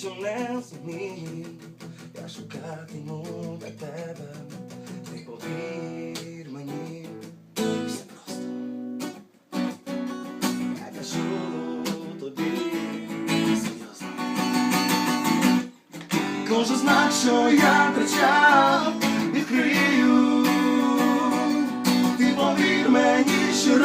що не зумію, я шукатиму для тебе, ти повір мені, все просто. Я кажу тобі серйозно. Кожен знак, що я втрачав, відкрию. Ти повір мені ще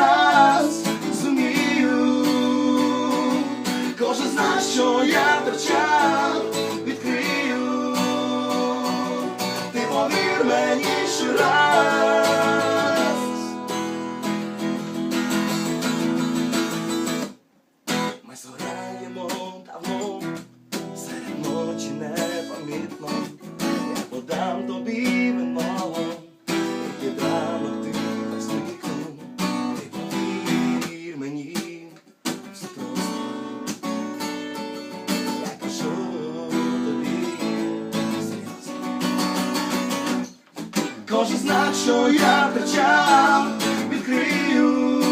Кожен знак, що я втрачав, відкрию.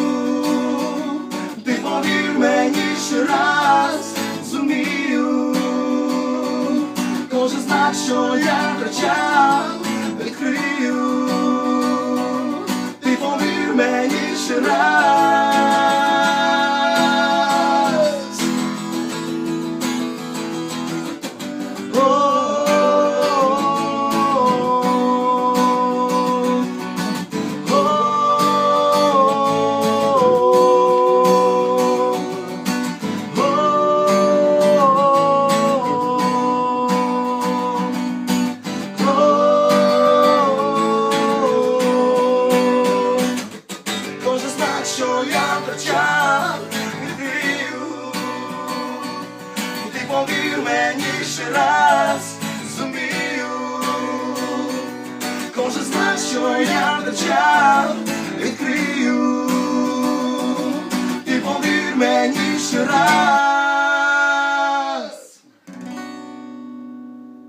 Ти повір мені ще раз зумію. Кожен знак, що я втрачав, відкрию. Ти повір мені ще раз. Що я втрачав, відкрию. Ти повір мені ще раз зумію. Кожен знає, що я втрачав, відкрию. Ти повір мені ще раз.